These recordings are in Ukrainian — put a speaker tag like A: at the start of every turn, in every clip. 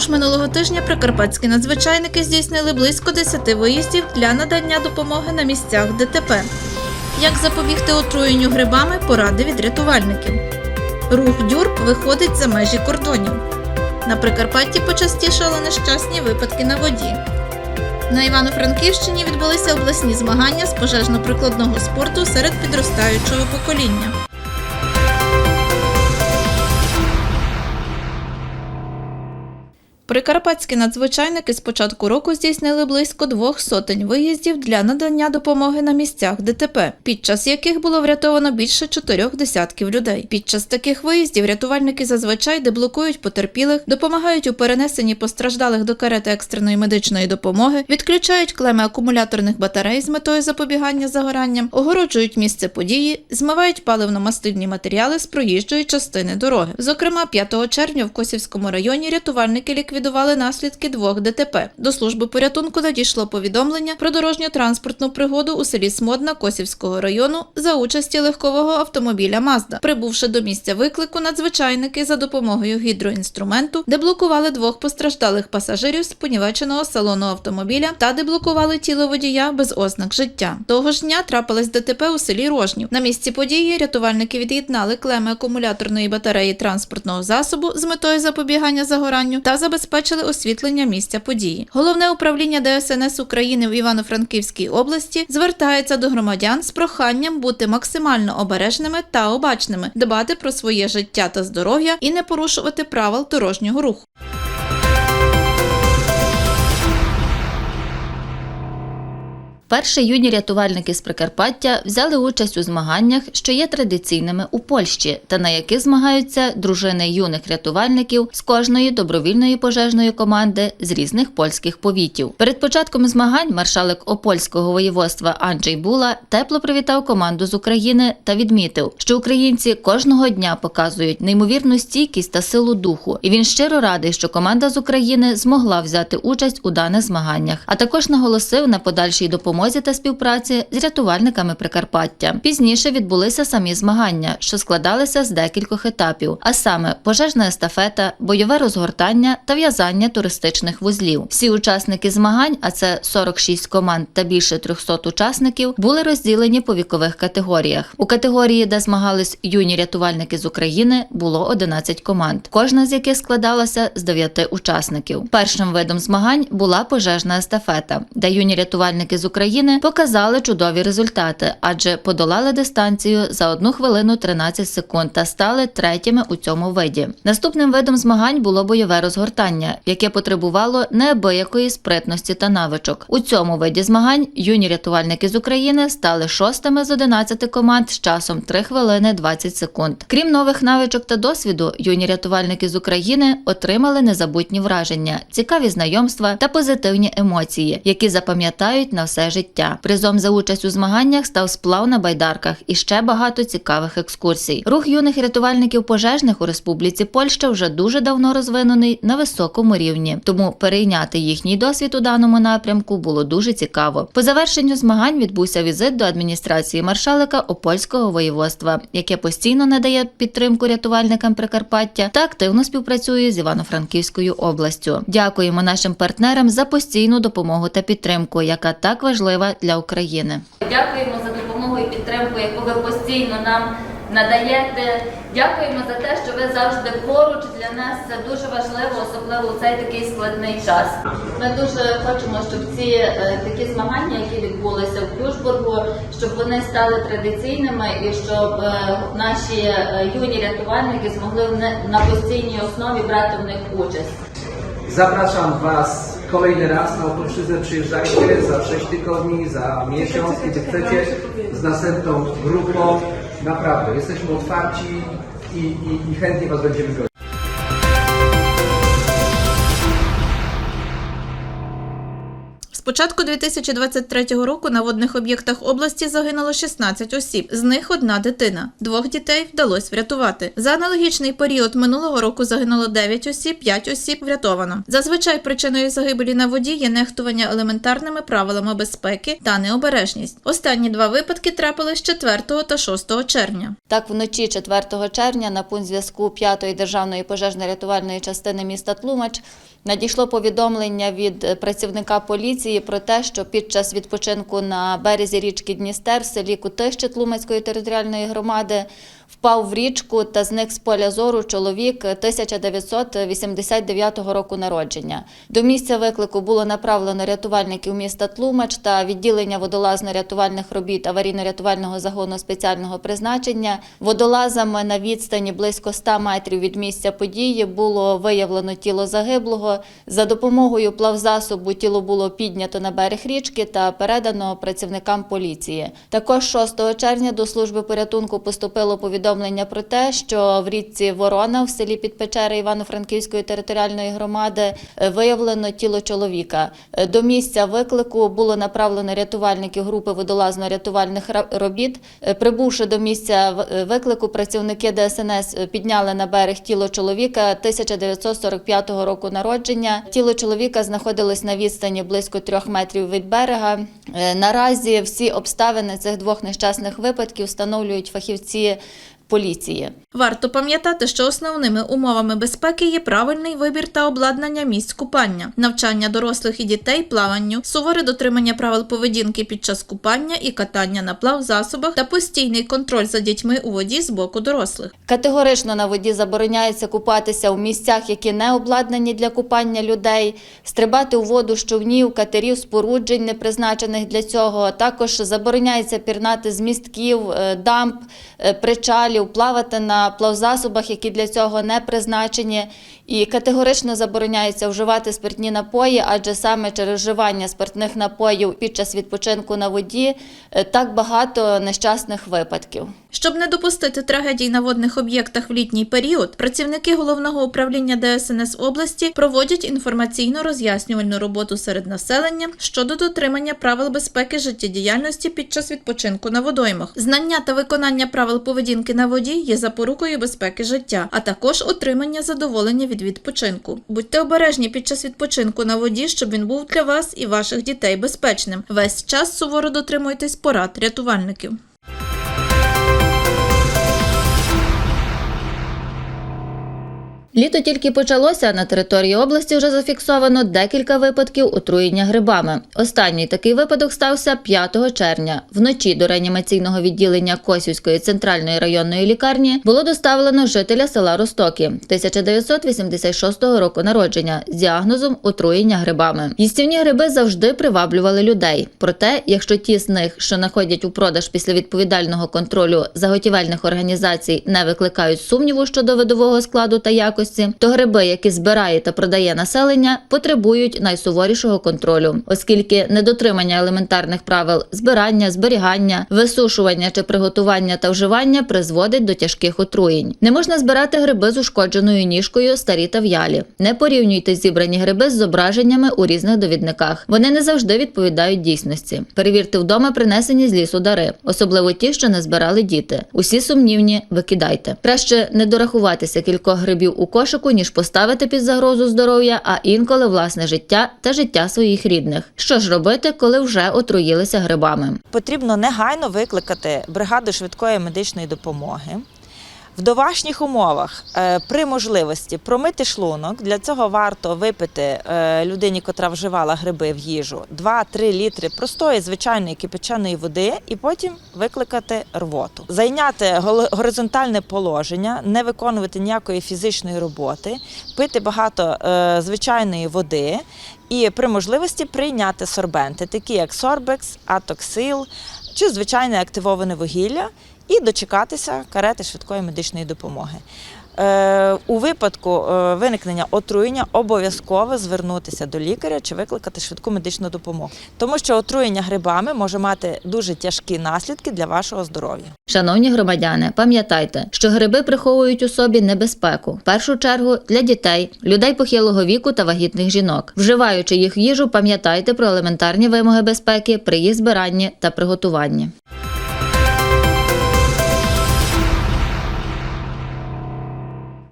A: Впродовж минулого тижня прикарпатські надзвичайники здійснили близько 10 виїздів для надання допомоги на місцях ДТП. Як запобігти отруєнню грибами, поради від рятувальників. Рух дюрб виходить за межі кордонів. На Прикарпатті почастішали нещасні випадки на воді. На Івано-Франківщині відбулися обласні змагання з пожежно-прикладного спорту серед підростаючого покоління. Прикарпатські надзвичайники з початку року здійснили близько двох сотень виїздів для надання допомоги на місцях ДТП, під час яких було врятовано більше чотирьох десятків людей. Під час таких виїздів рятувальники зазвичай деблокують потерпілих, допомагають у перенесенні постраждалих до карети екстреної медичної допомоги, відключають клеми акумуляторних батарей з метою запобігання загоранням, огороджують місце події, змивають паливно-мастильні матеріали з проїжджої частини дороги. Зокрема, 5 червня в Косівському районі рятувальники ліквідували наслідки двох ДТП. До служби порятунку надійшло повідомлення про дорожньо-транспортну пригоду у селі Смодна Косівського району за участі легкового автомобіля Мазда. Прибувши до місця виклику, надзвичайники за допомогою гідроінструменту деблокували двох постраждалих пасажирів з понівеченого салону автомобіля та деблокували тіло водія без ознак життя. Того ж дня трапилось ДТП у селі Рожнів. На місці події рятувальники від'єднали клеми акумуляторної батареї транспортного засобу з метою запобігання загоранню та забезпечили освітлення місця події. Головне управління ДСНС України в Івано-Франківській області звертається до громадян з проханням бути максимально обережними та обачними, дбати про своє життя та здоров'я і не порушувати правил дорожнього руху.
B: Перші юні рятувальники з Прикарпаття взяли участь у змаганнях, що є традиційними у Польщі, та на яких змагаються дружини юних рятувальників з кожної добровільної пожежної команди з різних польських повітів. Перед початком змагань маршалик Опольського воєводства Анджей Була тепло привітав команду з України та відмітив, що українці кожного дня показують неймовірну стійкість та силу духу, і він щиро радий, що команда з України змогла взяти участь у даних змаганнях, а також наголосив на подальшій допомозі та співпраці з рятувальниками Прикарпаття. Пізніше відбулися самі змагання, що складалися з декількох етапів, а саме пожежна естафета, бойове розгортання та в'язання туристичних вузлів. Всі учасники змагань, а це 46 команд та більше 300 учасників, були розділені по вікових категоріях. У категорії, де змагались юні рятувальники з України, було 11 команд, кожна з яких складалася з 9 учасників. Першим видом змагань була пожежна естафета, де юні рятувальники з України показали чудові результати, адже подолали дистанцію за 1 хвилину 13 секунд та стали третіми у цьому виді. Наступним видом змагань було бойове розгортання, яке потребувало неабиякої спритності та навичок. У цьому виді змагань юні рятувальники з України стали шостими з 11 команд з часом 3 хвилини 20 секунд. Крім нових навичок та досвіду, юні рятувальники з України отримали незабутні враження, цікаві знайомства та позитивні емоції, які запам'ятають на все життя. Призом за участь у змаганнях став сплав на байдарках і ще багато цікавих екскурсій. Рух юних рятувальників пожежних у Республіці Польща вже дуже давно розвинений на високому рівні, тому перейняти їхній досвід у даному напрямку було дуже цікаво. По завершенню змагань відбувся візит до адміністрації маршалика Опольського воєводства, яке постійно надає підтримку рятувальникам Прикарпаття та активно співпрацює з Івано-Франківською областю. Дякуємо нашим партнерам за постійну допомогу та підтримку, яка так важлива для України.
C: Дякуємо за допомогу і підтримку, яку ви постійно нам надаєте. Дякуємо за те, що ви завжди поруч для нас. Це дуже важливо, особливо у цей такий складний час. Ми дуже хочемо, щоб ці е, такі змагання, які відбулися в Клюшбургу, щоб вони стали традиційними і щоб е, наші е, юні рятувальники змогли на постійній основі брати в них участь.
D: Zapraszam Was kolejny raz na Opolszczyznę. Przyjeżdżajcie za 6 tygodni, za miesiąc, kiedy chcecie, z następną grupą. Naprawdę, jesteśmy otwarci i, i, i chętnie Was będziemy gościć.
A: З початку 2023 року на водних об'єктах області загинуло 16 осіб, з них одна дитина. Двох дітей вдалося врятувати. За аналогічний період минулого року загинуло 9 осіб, 5 осіб врятовано. Зазвичай причиною загибелі на воді є нехтування елементарними правилами безпеки та необережність. Останні два випадки трапились 4 та 6 червня.
B: Так, вночі 4 червня на пункт зв'язку 5-ї державної пожежно-рятувальної частини міста Тлумач надійшло повідомлення від е, працівника поліції про те, що під час відпочинку на березі річки Дністер в селі Кутище Тлумацької територіальної громади впав в річку та зник з поля зору чоловік 1989 року народження. До місця виклику було направлено рятувальників міста Тлумач та відділення водолазно-рятувальних робіт аварійно-рятувального загону спеціального призначення. Водолазами на відстані близько 100 метрів від місця події було виявлено тіло загиблого. За допомогою плавзасобу тіло було піднято на берег річки та передано працівникам поліції. Також 6 червня до служби порятунку поступило повідомлення про те, що в річці Ворона в селі Підпечери Івано-Франківської територіальної громади е, виявлено тіло чоловіка. Е, До місця виклику було направлено рятувальників групи водолазно-рятувальних робіт. Е, Прибувши до місця виклику, працівники ДСНС підняли на берег тіло чоловіка 1945 року народження. Тіло чоловіка знаходилось на відстані близько трьох метрів від берега. Наразі всі обставини цих двох нещасних випадків встановлюють фахівці поліції.
A: Варто пам'ятати, що основними умовами безпеки є правильний вибір та обладнання місць купання, навчання дорослих і дітей плаванню, суворе дотримання правил поведінки під час купання і катання на плавзасобах та постійний контроль за дітьми у воді з боку дорослих.
B: Категорично на воді забороняється купатися у місцях, які не обладнані для купання людей, стрибати у воду з човнів, катерів, споруджень, не призначених для цього. Також забороняється пірнати з містків, е, дамб, е, причалів, плавати на плавзасобах, які для цього не призначені. І категорично забороняється вживати спиртні напої, адже саме через вживання спиртних напоїв під час відпочинку на воді е, так багато нещасних випадків.
A: Щоб не допустити трагедій на водних об'єктах в літній період, працівники головного управління ДСНС області проводять інформаційно-роз'яснювальну роботу серед населення щодо дотримання правил безпеки життєдіяльності під час відпочинку на водоймах. Знання та виконання правил поведінки на воді є запорукою безпеки життя, а також отримання задоволення від відпочинку. Будьте обережні під час відпочинку на воді, щоб він був для вас і ваших дітей безпечним. Весь час суворо дотримуйтесь порад рятувальників.
B: Літо тільки почалося, а на території області вже зафіксовано декілька випадків отруєння грибами. Останній такий випадок стався 5 червня. Вночі до реанімаційного відділення Косівської центральної районної лікарні було доставлено жителя села Ростоки 1986 року народження з діагнозом отруєння грибами. Їстівні гриби завжди приваблювали людей. Проте, якщо ті з них, що находять у продаж після відповідального контролю заготівельних організацій, не викликають сумніву щодо видового складу та якості, то гриби, які збирає та продає населення, потребують найсуворішого контролю, оскільки недотримання елементарних правил збирання, зберігання, висушування чи приготування та вживання призводить до тяжких отруєнь. Не можна збирати гриби з ушкодженою ніжкою, старі та в'ялі. Не порівнюйте зібрані гриби з зображеннями у різних довідниках. Вони не завжди відповідають дійсності. Перевірте вдома принесені з лісу дари, особливо ті, що не збирали діти. Усі сумнівні викидайте. Краще не дорахуватися кількох грибів у кошику, ніж поставити під загрозу здоров'я, а інколи власне життя та життя своїх рідних. Що ж робити, коли вже отруїлися грибами?
E: Потрібно негайно викликати бригаду швидкої медичної допомоги. В домашніх умовах е, при можливості промити шлунок. Для цього варто випити е, людині, котра вживала гриби в їжу, 2-3 літри простої звичайної кипяченої води, і потім викликати рвоту. Зайняти горизонтальне положення, не виконувати ніякої фізичної роботи, пити багато е, звичайної води і при можливості прийняти сорбенти, такі як сорбекс, атоксил чи звичайне активоване вугілля. І дочекатися карети швидкої медичної допомоги. Е, У випадку е, виникнення отруєння обов'язково звернутися до лікаря чи викликати швидку медичну допомогу, тому що отруєння грибами може мати дуже тяжкі наслідки для вашого здоров'я.
B: Шановні громадяни, пам'ятайте, що гриби приховують у собі небезпеку, в першу чергу для дітей, людей похилого віку та вагітних жінок. Вживаючи їх в їжу, пам'ятайте про елементарні вимоги безпеки при їх збиранні та приготуванні.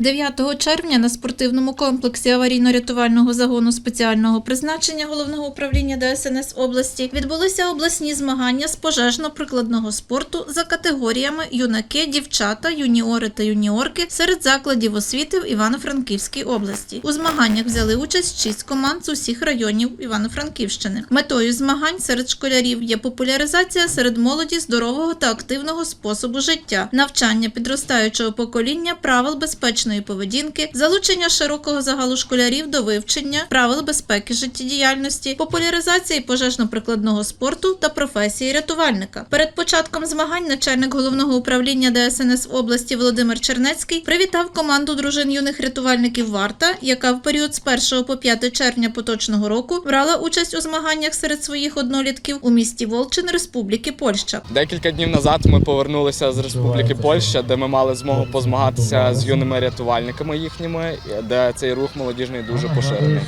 A: 9 червня на спортивному комплексі аварійно-рятувального загону спеціального призначення головного управління ДСНС області відбулися обласні змагання з пожежно-прикладного спорту за категоріями юнаки, дівчата, юніори та юніорки серед закладів освіти в Івано-Франківській області. У змаганнях взяли участь шість команд з усіх районів Івано-Франківщини. Метою змагань серед школярів є популяризація серед молоді здорового та активного способу життя, навчання підростаючого покоління правил безпечної поведінки, залучення широкого загалу школярів до вивчення правил безпеки життєдіяльності, популяризації пожежно-прикладного спорту та професії рятувальника. Перед початком змагань начальник головного управління ДСНС області Володимир Чернецький привітав команду дружин юних рятувальників Варта, яка в період з 1 по 5 червня поточного року брала участь у змаганнях серед своїх однолітків у місті Волчин Республіки Польща.
F: Декілька днів назад ми повернулися з Республіки Польща, де ми мали змогу позмагатися з юними рятувальниками їхніми, де цей рух молодіжний дуже поширений.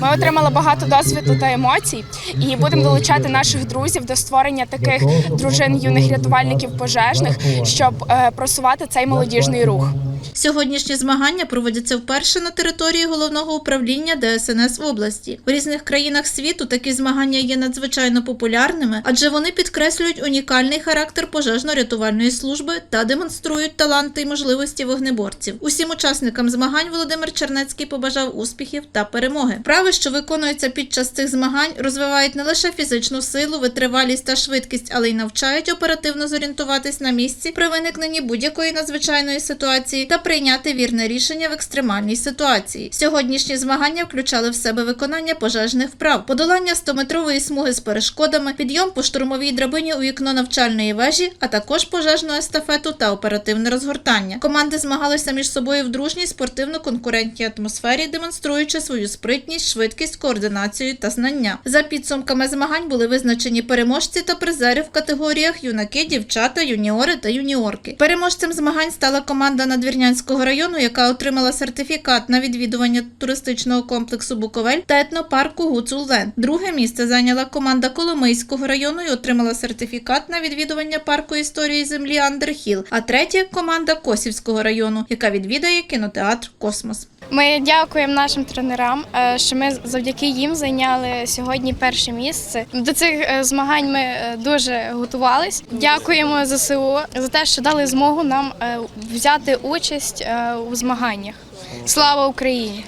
G: Ми отримали багато досвіду та емоцій і будемо долучати наших друзів до створення таких дружин юних рятувальників пожежних, щоб е, просувати цей молодіжний рух.
A: Сьогоднішні змагання проводяться вперше на території головного управління ДСНС області. У різних країнах світу такі змагання є надзвичайно популярними, адже вони підкреслюють унікальний характер пожежно-рятувальної служби та демонструють таланти і можливості вогнеборців. Усім учасникам змагань Володимир Чернецький побажав успіхів та перемоги. Вправи, що виконуються під час цих змагань, розвивають не лише фізичну силу, витривалість та швидкість, але й навчають оперативно зорієнтуватись на місці при виникненні будь-якої надзвичайної ситуації та прийняти вірне рішення в екстремальній ситуації. Сьогоднішні змагання включали в себе виконання пожежних вправ, подолання 100-метрової смуги з перешкодами, підйом по штурмовій драбині у вікно навчальної вежі, а також пожежну естафету та оперативне розгортання. Команди змагалися між собою в дружній спортивно-конкурентній атмосфері, демонструючи свою спритність, швидкість, координацію та знання. За підсумками змагань були визначені переможці та призери в категоріях юнаки, дівчата, юніори та юніорки. Переможцем змагань стала команда Надвірнянського району, яка отримала сертифікат на відвідування туристичного комплексу Буковель та етнопарку Гуцулленд. Друге місце зайняла команда Коломийського району і отримала сертифікат на відвідування парку історії землі Андерхіл. А третє команда Косівського району, яка відвідає кінотеатр Космос.
G: Ми дякуємо нашим тренерам, е, що ми завдяки їм зайняли сьогодні перше місце. До цих е, змагань ми е, дуже готувались. Дякуємо ЗСУ за те, що дали змогу нам взяти участь у змаганнях. Слава Україні!